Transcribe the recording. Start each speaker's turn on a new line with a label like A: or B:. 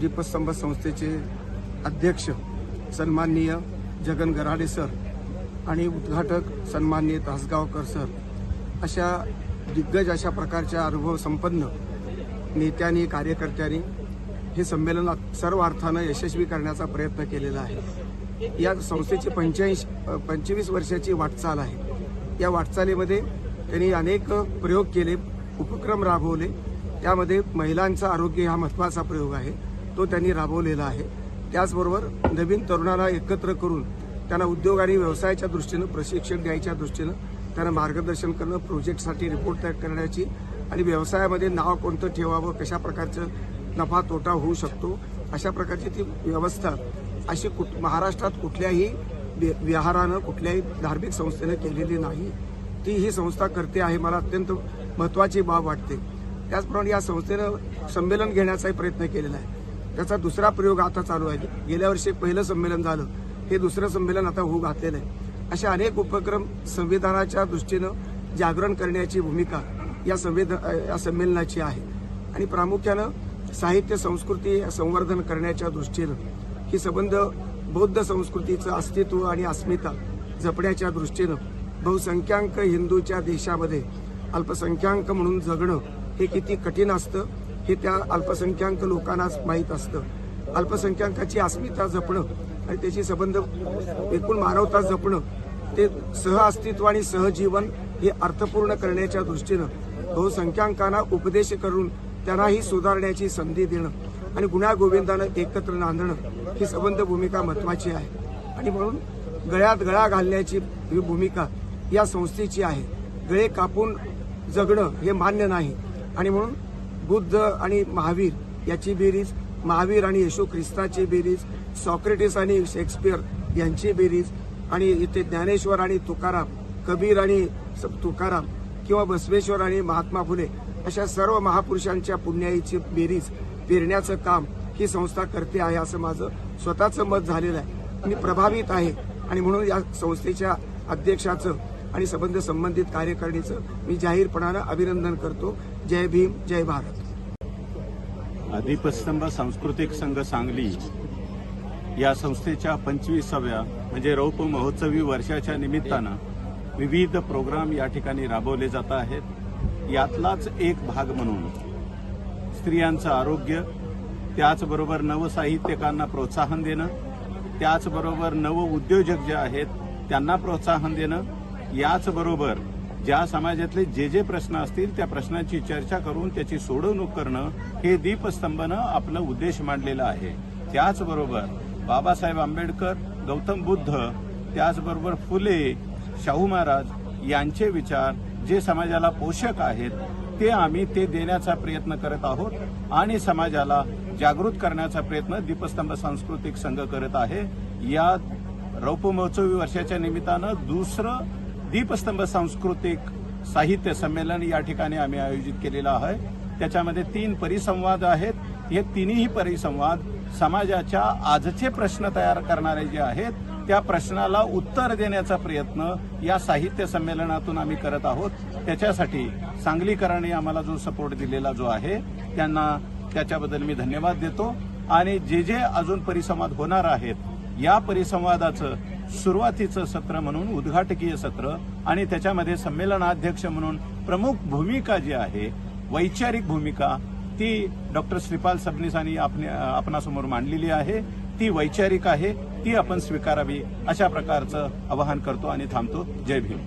A: दीपस्तंभ संस्थेचे अध्यक्ष सन्माननीय जगन गराडे सर आणि उद्घाटक सन्माननीय तासगावकर सर. अशा दिग्गज अशा प्रकारच्या अनुभव संपन्न नेत्यांनी कार्यकर्त्यांनी हे संमेलन सर्व अर्थानं यशस्वी करण्याचा प्रयत्न केलेला आहे. या संस्थेची पंच्याऐंशी पंचवीस वर्षाची वाटचाल आहे. या वाटचालीमध्ये त्यांनी अनेक प्रयोग केले उपक्रम राबवले. त्यामध्ये महिलांचं आरोग्य हा महत्त्वाचा प्रयोग आहे. तो त्यांनी राबवलेला आहे. त्याचबरोबर नवीन तरुणाला एकत्र करून त्यांना उद्योग आणि व्यवसायाच्या दृष्टीनं प्रशिक्षण द्यायच्या दृष्टीनं त्यांना मार्गदर्शन करणं प्रोजेक्टसाठी रिपोर्ट तयार करण्याची आणि व्यवसायामध्ये नाव कोणतं ठेवावं कशा प्रकारचं नफा तोटा होऊ शकतो अशा प्रकारची ती व्यवस्था अशी कुठ महाराष्ट्रात कुठल्याही वि- विहारानं कुठल्याही धार्मिक संस्थेनं केलेली नाही. ती ही संस्था करते आहे मला अत्यंत महत्त्वाची बाब वाटते. त्याचप्रमाणे या संस्थेनं संमेलन घेण्याचाही प्रयत्न केलेला आहे. त्याचा दुसरा प्रयोग आता चालू आहे. गेल्या वर्षी पहिलं संमेलन झालं. हे दुसरं संमेलन आता होऊ घातलेलं आहे. असे अनेक उपक्रम संविधानाच्या दृष्टीनं जागरण करण्याची भूमिका या संविध या संमेलनाची आहे. आणि प्रामुख्यानं साहित्य संस्कृती संवर्धन करण्याच्या दृष्टीनं ही संबंध बौद्ध संस्कृतीचं अस्तित्व आणि अस्मिता जपण्याच्या दृष्टीनं बहुसंख्याक हिंदूच्या देशामध्ये अल्पसंख्याक म्हणून जगणं हे किती कठीण असतं हे त्या अल्पसंख्याक लोकांनाच माहीत असतं. अल्पसंख्याकाची अस्मिता जपणं आणि त्याची संबंध एकूण मानवता जपणं ते सहअस्तित्व आणि सहजीवन हे अर्थपूर्ण करण्याच्या दृष्टीनं बहुसंख्याकांना उपदेश करून त्यांनाही सुधारण्याची संधी देणं आणि गुण्यागोविंदानं एकत्र नांदणं ही संबंध भूमिका महत्वाची आहे. आणि म्हणून गळ्यात गळा घालण्याची ही भूमिका या संस्थेची आहे. गळे कापून जगणं हे मान्य नाही. आणि म्हणून बुद्ध आणि महावीर याची बेरीज महावीर आणि येशू ख्रिस्ताची बेरीज सॉक्रेटिस आणि शेक्सपियर यांची बेरीज आणि इथे ज्ञानेश्वर आणि तुकाराम कबीर आणि तुकाराम किंवा बसवेश्वर आणि महात्मा फुले अशा सर्व महापुरुषांच्या पुण्याईची बेरीज पेरण्याचं काम ही संस्था करते आहे असं माझं स्वतःचं मत झालेलं आहे. मी प्रभावित आहे आणि म्हणून या संस्थेच्या अध्यक्षाचं आणि संबंध संबंधित कार्यकारिणीचं मी जाहीरपणानं अभिनंदन करतो. जय भीम जय भारत.
B: दीपस्तंभ सांस्कृतिक संघ सांगली या संस्थेच्या पंचवीसाव्या म्हणजे रौप महोत्सवी वर्षाच्या निमित्तानं विविध प्रोग्राम या ठिकाणी राबवले जात आहेत. यातलाच एक भाग म्हणून स्त्रियांचं आरोग्य त्याचबरोबर नवसाहित्यकांना प्रोत्साहन देणं त्याचबरोबर नव उद्योजक जे आहेत त्यांना प्रोत्साहन देणं याचबरोबर ज्या समाजातले जे जे प्रश्न असतील त्या प्रश्नांची चर्चा करून त्याची सोडवणूक करणं हे दीपस्तंभनं आपलं उद्देश मांडलेला आहे. त्याचबरोबर बाबासाहेब आंबेडकर गौतम बुद्ध त्याचबरोबर फुले शाहू महाराज यांचे विचार जे समाजाला पोषक आहेत ते आम्ही ते देण्याचा प्रयत्न करत आहोत आणि समाजाला जागृत करण्याचा प्रयत्न दीपस्तंभ सांस्कृतिक संघ करत आहे. या रौप महोत्सवी वर्षाच्या निमित्तानं दुसरं दीपस्तंभ सांस्कृतिक साहित्य संमेलन या ठिकाणी आम्ही आयोजित केलेलं आहे. त्याच्यामध्ये तीन परिसंवाद आहेत. हे तिन्ही परिसंवाद समाजाच्या आजचे प्रश्न तयार करणारे जे आहेत त्या प्रश्नाला उत्तर देण्याचा प्रयत्न या साहित्य संमेलनातून आम्ही करत आहोत. त्याच्यासाठी सांगलीकरांनी आम्हाला जो सपोर्ट दिलेला जो आहे त्यांना त्याच्याबद्दल मी धन्यवाद देतो. आणि जे जे अजून परिसंवाद होणार आहेत या परिसंवादाचं सुरुवातीचं सत्र म्हणून उद्घाटकीय सत्र आणि त्याच्यामध्ये संमेलनाध्यक्ष म्हणून प्रमुख भूमिका जी आहे वैचारिक भूमिका ती डॉक्टर श्रीपाल सबनीसांनी आपणासमोर मांडलेली आहे. ती वैचारिक आहे ती आपण स्वीकारावी अशा प्रकारचं आवाहन करतो आणि थांबतो. जय भीम.